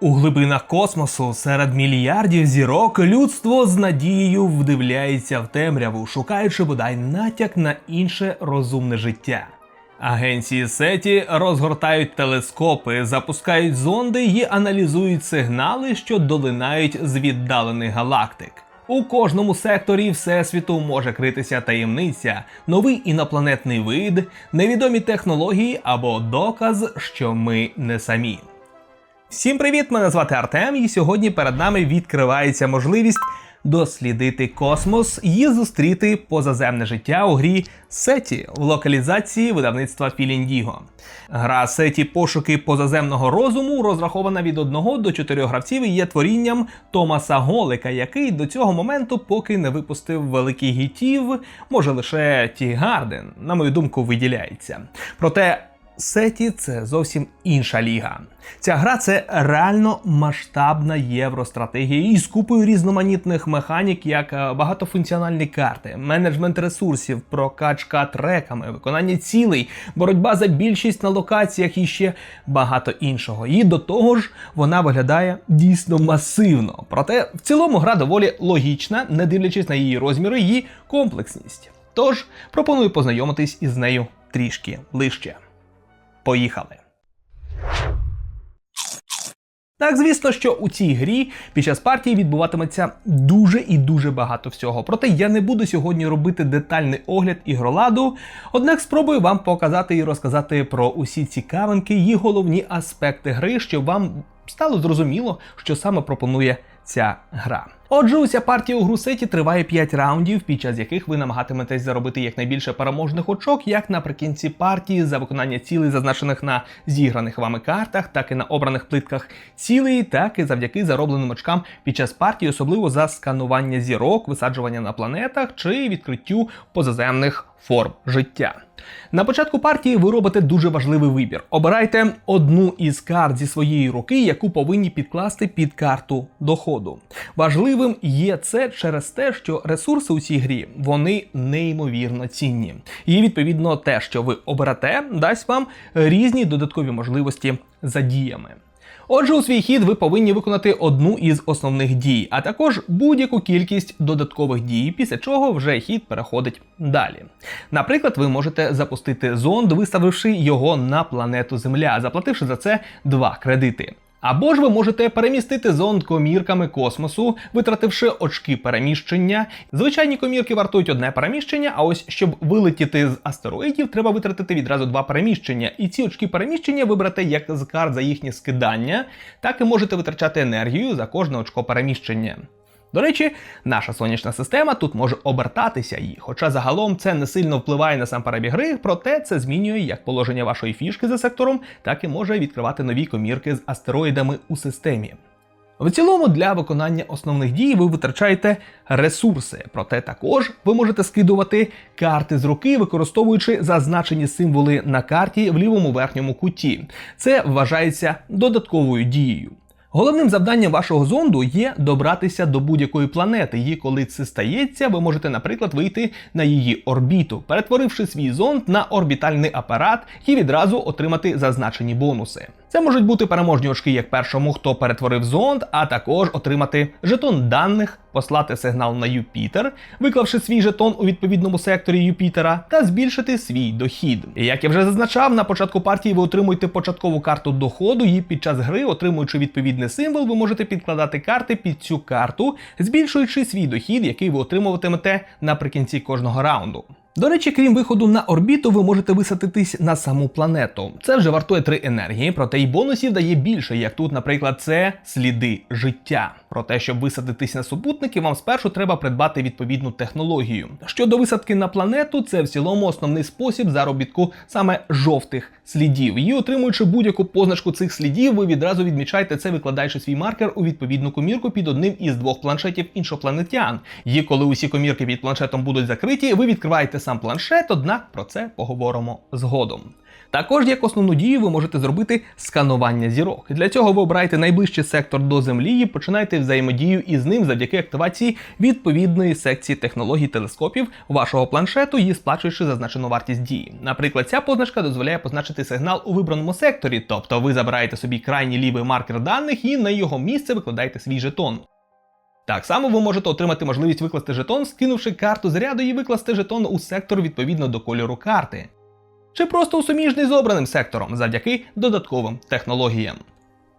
У глибинах космосу серед мільярдів зірок людство з надією вдивляється в темряву, шукаючи бодай натяк на інше розумне життя. Агенції сеті розгортають телескопи, запускають зонди і аналізують сигнали, що долинають з віддалених галактик. У кожному секторі всесвіту може критися таємниця, новий інопланетний вид, невідомі технології або доказ, що ми не самі. Всім привіт! Мене звати Артем, і сьогодні перед нами відкривається можливість дослідити космос і зустріти позаземне життя у грі Сеті в локалізації видавництва Філіндіго. Гра Сеті пошуки позаземного розуму розрахована від 1 до 4 гравців і є творінням Томаса Голика, який до цього моменту поки не випустив великих гітів, може лише Ті Гарден, на мою думку, виділяється. Проте Сеті це зовсім інша ліга. Ця гра це реально масштабна євростратегія із купою різноманітних механік, як е, багатофункціональні карти, менеджмент ресурсів, прокачка треками, виконання цілей, боротьба за більшість на локаціях і ще багато іншого. І до того ж, вона виглядає дійсно масивно. Проте в цілому гра доволі логічна, не дивлячись на її розміри і комплексність. Тож пропоную познайомитись із нею трішки ближче. Поїхали. Так, звісно, що у цій грі під час партії відбуватиметься дуже і дуже багато всього. Проте я не буду сьогодні робити детальний огляд ігроладу, однак спробую вам показати і розказати про усі цікавинки і головні аспекти гри, щоб вам стало зрозуміло, що саме пропонує ця гра. Отже, уся партія у гру сеті триває 5 раундів, під час яких ви намагатиметесь заробити якнайбільше переможних очок, як наприкінці партії за виконання цілей, зазначених на зіграних вами картах, так і на обраних плитках цілей, так і завдяки заробленим очкам під час партії, особливо за сканування зірок, висаджування на планетах чи відкриттю позаземних форм життя. На початку партії ви робите дуже важливий вибір. Обирайте одну із карт зі своєї руки, яку повинні підкласти під карту доходу. Важливим є це через те, що ресурси у цій грі вони неймовірно цінні. І відповідно те, що ви оберете, дасть вам різні додаткові можливості за діями. Отже, у свій хід ви повинні виконати одну із основних дій, а також будь-яку кількість додаткових дій, після чого вже хід переходить далі. Наприклад, ви можете запустити зонд, виставивши його на планету Земля, заплативши за це два кредити. Або ж ви можете перемістити зонд комірками космосу, витративши очки переміщення. Звичайні комірки вартують одне переміщення, а ось щоб вилетіти з астероїдів, треба витратити відразу два переміщення. І ці очки переміщення вибрати як з карт за їхнє скидання, так і можете витрачати енергію за кожне очко переміщення. До речі, наша сонячна система тут може обертатися і, хоча загалом це не сильно впливає на сам перебіг гри, проте це змінює як положення вашої фішки за сектором, так і може відкривати нові комірки з астероїдами у системі. В цілому для виконання основних дій ви витрачаєте ресурси, проте також ви можете скидувати карти з руки, використовуючи зазначені символи на карті в лівому верхньому куті. Це вважається додатковою дією. Головним завданням вашого зонду є добратися до будь-якої планети, і коли це стається, ви можете, наприклад, вийти на її орбіту, перетворивши свій зонд на орбітальний апарат і відразу отримати зазначені бонуси. Це можуть бути переможні очки як першому, хто перетворив зонд, а також отримати жетон даних, послати сигнал на Юпітер, виклавши свій жетон у відповідному секторі Юпітера, та збільшити свій дохід. Як я вже зазначав, на початку партії ви отримуєте початкову карту доходу, і під час гри, отримуючи відповідний символ, ви можете підкладати карти під цю карту, збільшуючи свій дохід, який ви отримуватимете наприкінці кожного раунду. До речі, крім виходу на орбіту, ви можете висадитись на саму планету. Це вже вартує 3 енергії, проте й бонусів дає більше, як тут, наприклад, це сліди життя. Про те, щоб висадитись на супутники, вам спершу треба придбати відповідну технологію. Щодо висадки на планету, це в цілому основний спосіб заробітку саме жовтих слідів. І отримуючи будь-яку позначку цих слідів, ви відразу відмічаєте це, викладаючи свій маркер у відповідну комірку під одним із двох планшетів іншопланетян. І коли усі комірки під планшетом будуть закриті, ви відкриваєте сам планшет, однак про це поговоримо згодом. Також як основну дію ви можете зробити сканування зірок. Для цього ви обираєте найближчий сектор до землі і починаєте взаємодію із ним завдяки активації відповідної секції технологій телескопів вашого планшету і сплачуючи зазначену вартість дії. Наприклад, ця позначка дозволяє позначити сигнал у вибраному секторі, тобто ви забираєте собі крайній лівий маркер даних і на його місце викладаєте свій жетон. Так само ви можете отримати можливість викласти жетон, скинувши карту заряду і викласти жетон у сектор відповідно до кольору карти. Чи просто у суміжний з обраним сектором завдяки додатковим технологіям.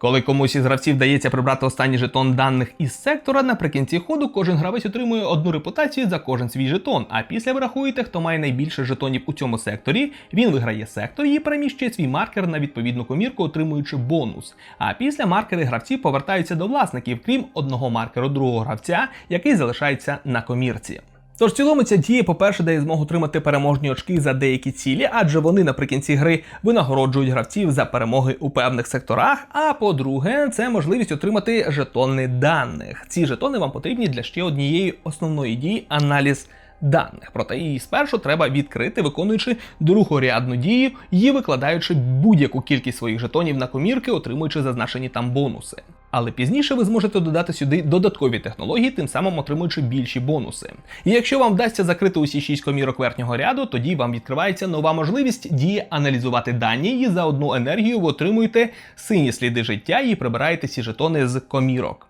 Коли комусь із гравців вдається прибрати останній жетон даних із сектора, наприкінці ходу кожен гравець отримує одну репутацію за кожен свій жетон. А після ви рахуєте, хто має найбільше жетонів у цьому секторі, він виграє сектор і переміщує свій маркер на відповідну комірку, отримуючи бонус. А після маркери гравців повертаються до власників, крім одного маркеру другого гравця, який залишається на комірці. Тож в цілому ця дія, по-перше, дає змогу отримати переможні очки за деякі цілі, адже вони наприкінці гри винагороджують гравців за перемоги у певних секторах. А по-друге, це можливість отримати жетони даних. Ці жетони вам потрібні для ще однієї основної дії аналіз. Даних, проте її спершу треба відкрити, виконуючи другорядну дію і викладаючи будь-яку кількість своїх жетонів на комірки, отримуючи зазначені там бонуси. Але пізніше ви зможете додати сюди додаткові технології, тим самим отримуючи більші бонуси. І якщо вам вдасться закрити усі 6 комірок верхнього ряду, тоді вам відкривається нова можливість дії аналізувати дані, і за одну енергію ви отримуєте сині сліди життя і прибираєте ці жетони з комірок.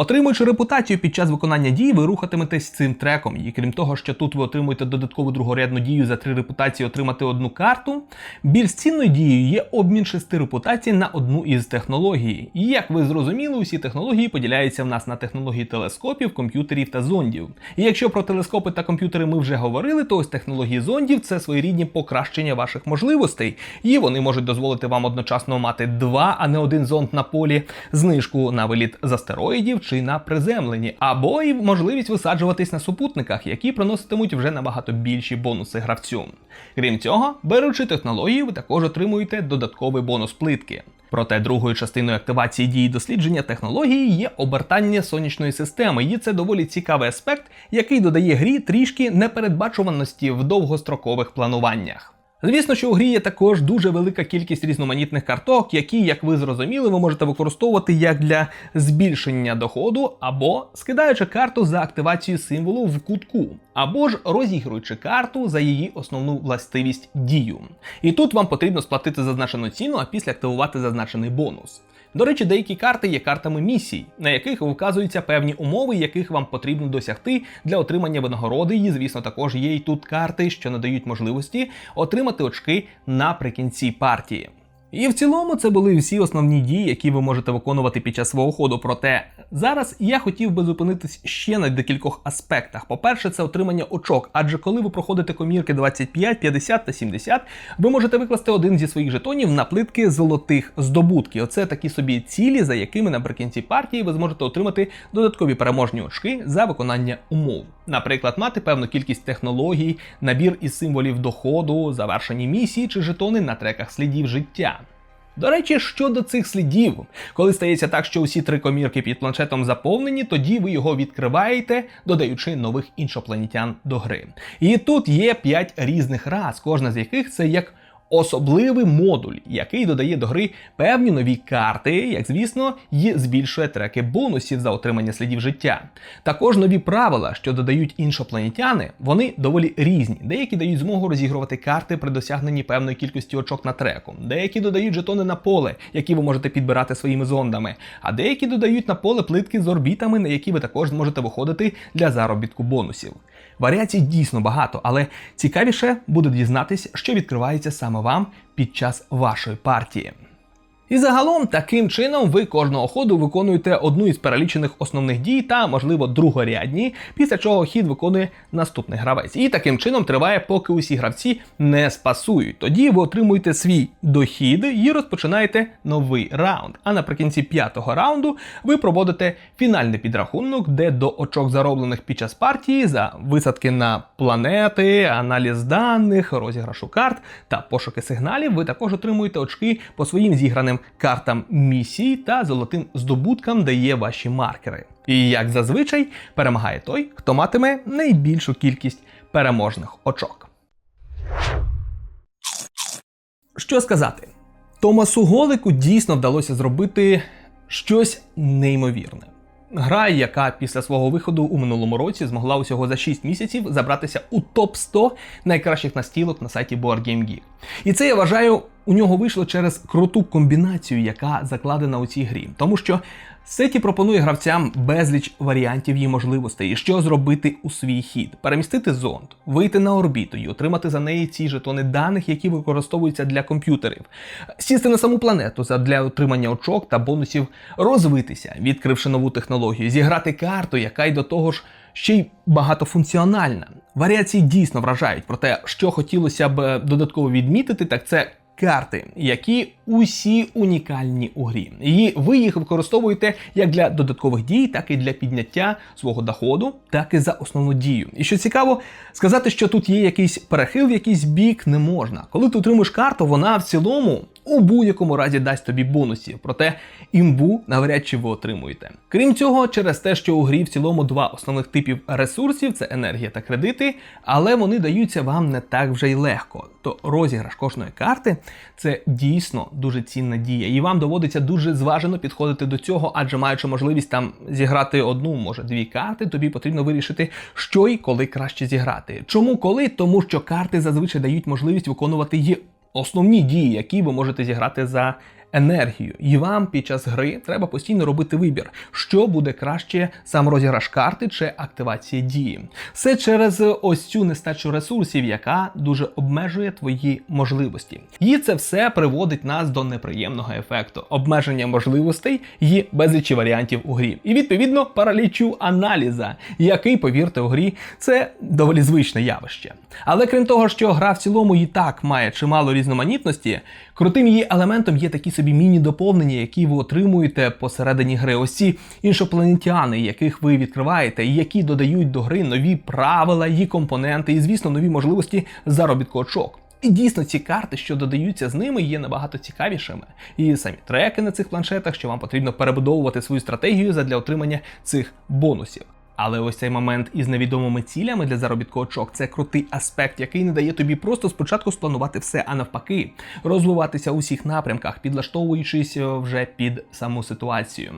Отримуючи репутацію під час виконання дій, ви рухатиметесь цим треком. І крім того, що тут ви отримуєте додаткову другорядну дію за три репутації отримати одну карту. Більш цінною дією є обмін шести репутацій на одну із технологій. І як ви зрозуміли, усі технології поділяються в нас на технології телескопів, комп'ютерів та зондів. І якщо про телескопи та комп'ютери ми вже говорили, то ось технології зондів це своєрідні покращення ваших можливостей, і вони можуть дозволити вам одночасно мати два, а не один зонд на полі, знижку на виліт з астероїдів чи на приземленні, або й можливість висаджуватись на супутниках, які приноситимуть вже набагато більші бонуси гравцю. Крім цього, беручи технологію, ви також отримуєте додатковий бонус плитки. Проте другою частиною активації дії дослідження технології є обертання сонячної системи, і це доволі цікавий аспект, який додає грі трішки непередбачуваності в довгострокових плануваннях. Звісно, що у грі є також дуже велика кількість різноманітних карток, які, як ви зрозуміли, ви можете використовувати як для збільшення доходу, або скидаючи карту за активацію символу в кутку, або ж розігруючи карту за її основну властивість дію. І тут вам потрібно сплатити зазначену ціну, а після активувати зазначений бонус. До речі, деякі карти є картами місій, на яких вказуються певні умови, яких вам потрібно досягти для отримання винагороди. І, звісно, також є і тут карти, що надають можливості отримати очки наприкінці партії. І в цілому це були всі основні дії, які ви можете виконувати під час свого ходу. Проте зараз я хотів би зупинитись ще на декількох аспектах. По-перше, це отримання очок, адже коли ви проходите комірки 25, 50 та 70, ви можете викласти один зі своїх жетонів на плитки золотих здобутків. Оце такі собі цілі, за якими наприкінці партії ви зможете отримати додаткові переможні очки за виконання умов. Наприклад, мати певну кількість технологій, набір із символів доходу, завершені місії чи жетони на треках слідів життя. До речі, щодо цих слідів, коли стається так, що усі три комірки під планшетом заповнені, тоді ви його відкриваєте, додаючи нових іншопланетян до гри. І тут є п'ять різних рас, кожна з яких це як особливий модуль, який додає до гри певні нові карти, як звісно, і збільшує треки бонусів за отримання слідів життя. Також нові правила, що додають іншопланетяни, вони доволі різні. Деякі дають змогу розігрувати карти при досягненні певної кількості очок на треку, деякі додають жетони на поле, які ви можете підбирати своїми зондами, а деякі додають на поле плитки з орбітами, на які ви також зможете виходити для заробітку бонусів. Варіацій дійсно багато, але цікавіше буде дізнатись, що відкривається саме вам під час вашої партії. І загалом таким чином ви кожного ходу виконуєте одну із перелічених основних дій та, можливо, другорядні, після чого хід виконує наступний гравець. І таким чином триває, поки усі гравці не спасують. Тоді ви отримуєте свій дохід і розпочинаєте новий раунд. А наприкінці п'ятого раунду ви проводите фінальний підрахунок, де до очок зароблених під час партії за висадки на планети, аналіз даних, розіграшу карт та пошуки сигналів, ви також отримуєте очки по своїм зіграним картам місій та золотим здобуткам дає ваші маркери. І як зазвичай перемагає той, хто матиме найбільшу кількість переможних очок. Що сказати? Томасу Голику дійсно вдалося зробити щось неймовірне. Гра, яка після свого виходу у минулому році змогла усього за 6 місяців забратися у топ 100 найкращих настілок на сайті BoardGameGeek. І це я вважаю, у нього вийшло через круту комбінацію, яка закладена у цій грі, тому що Сеті пропонує гравцям безліч варіантів її можливостей, що зробити у свій хід, перемістити зонд, вийти на орбіту і отримати за неї ці жетони даних, які використовуються для комп'ютерів, сісти на саму планету для отримання очок та бонусів, розвитися, відкривши нову технологію, зіграти карту, яка й до того ж ще й багатофункціональна. Варіації дійсно вражають, проте, що хотілося б додатково відмітити, так це карти, які усі унікальні у грі. І ви їх використовуєте як для додаткових дій, так і для підняття свого доходу, так і за основну дію. І що цікаво, сказати, що тут є якийсь перехил якийсь бік, не можна. Коли ти отримуєш карту, вона в цілому у будь-якому разі дасть тобі бонусів, проте імбу навряд чи ви отримуєте. Крім цього, через те, що у грі в цілому два основних типів ресурсів це енергія та кредити, але вони даються вам не так вже й легко. То розіграш кожної карти це дійсно дуже цінна дія, і вам доводиться дуже зважено підходити до цього, адже маючи можливість там зіграти одну, може дві карти, тобі потрібно вирішити, що і коли краще зіграти. Чому коли? Тому що карти зазвичай дають можливість виконувати її основні дії, які ви можете зіграти за енергію. І вам під час гри треба постійно робити вибір, що буде краще сам розіграш карти чи активація дії. Все через ось цю нестачу ресурсів, яка дуже обмежує твої можливості. І це все приводить нас до неприємного ефекту обмеження можливостей і безлічі варіантів у грі. І відповідно паралічу аналіза, який, повірте, у грі це доволі звичне явище. Але крім того, що гра в цілому і так має чимало різноманітності, крутим її елементом є такі собі міні-доповнення, які ви отримуєте посередині гри. Ось ці іншопланетяни, яких ви відкриваєте, і які додають до гри нові правила, її компоненти, і, звісно, нові можливості заробітку очок. І дійсно ці карти, що додаються з ними, є набагато цікавішими. І самі треки на цих планшетах, що вам потрібно перебудовувати свою стратегію для отримання цих бонусів. Але ось цей момент із невідомими цілями для заробітку очок це крутий аспект, який не дає тобі просто спочатку спланувати все, а навпаки, розвиватися у всіх напрямках, підлаштовуючись е, вже під саму ситуацію.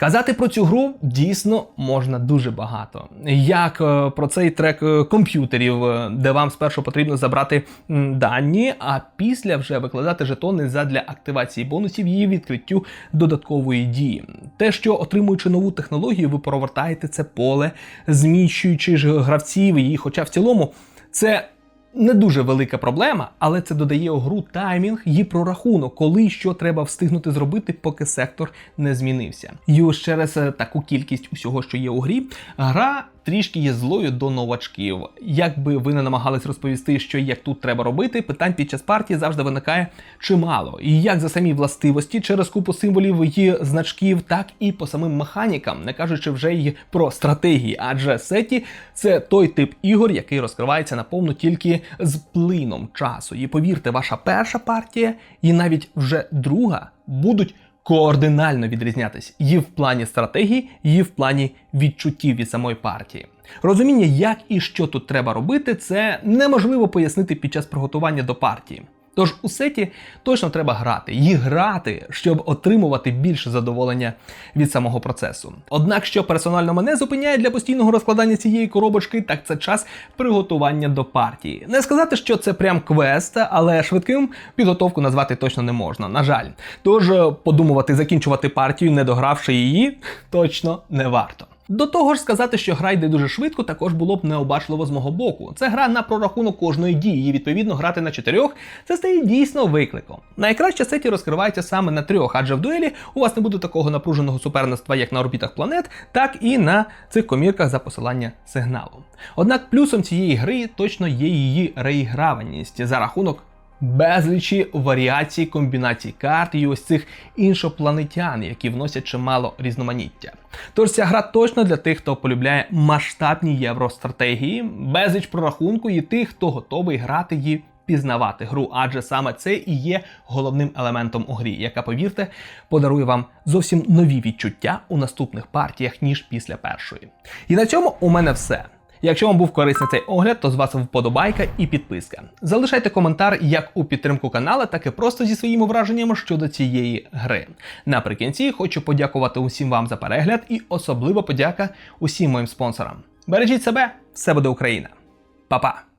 Казати про цю гру дійсно можна дуже багато. Як е, про цей трек е, комп'ютерів, е, де вам спершу потрібно забрати дані, а після вже викладати жетони задля активації бонусів її відкриттю додаткової дії. Те, що отримуючи нову технологію, ви провертаєте це поле, зміщуючи ж гравців її, хоча в цілому це не дуже велика проблема, але це додає у гру таймінг і прорахунок, коли що треба встигнути зробити, поки сектор не змінився. І ось через е, таку кількість усього, що є у грі, гра трішки є злою до новачків. Якби ви не намагались розповісти, що як тут треба робити, питань під час партії завжди виникає чимало. І як за самі властивості через купу символів і значків, так і по самим механікам, не кажучи вже й про стратегії, адже сеті це той тип ігор, який розкривається наповну тільки з плином часу. І повірте, ваша перша партія і навіть вже друга будуть координально відрізнятись і в плані стратегії, і в плані відчуттів від самої партії. Розуміння, як і що тут треба робити, це неможливо пояснити під час приготування до партії. Тож у сеті точно треба грати, і грати, щоб отримувати більше задоволення від самого процесу. Однак, що персонально мене зупиняє для постійного розкладання цієї коробочки, так це час приготування до партії. Не сказати, що це прям квест, але швидким підготовку назвати точно не можна. На жаль, тож подумувати закінчувати партію, не догравши її, точно не варто. До того ж, сказати, що гра йде дуже швидко, також було б необачливо з мого боку. Це гра на прорахунок кожної дії, і відповідно грати на чотирьох це стає дійсно викликом. Найкраще сеті розкривається саме на трьох, адже в дуелі у вас не буде такого напруженого суперництва, як на орбітах планет, так і на цих комірках за посилання сигналу. Однак плюсом цієї гри точно є її реіграваність за рахунок безлічі варіацій комбінацій карт і ось цих іншопланетян, які вносять чимало різноманіття. Тож ця гра точно для тих, хто полюбляє масштабні євростратегії, безліч прорахунку і тих, хто готовий грати її. Пізнавати гру, адже саме це і є головним елементом у грі, яка, повірте, подарує вам зовсім нові відчуття у наступних партіях, ніж після першої. І на цьому у мене все. Якщо вам був корисний цей огляд, то з вас вподобайка і підписка. Залишайте коментар як у підтримку канала, так і просто зі своїми враженнями щодо цієї гри. Наприкінці хочу подякувати усім вам за перегляд і особливо подяка усім моїм спонсорам. Бережіть себе, все буде Україна. Па-па!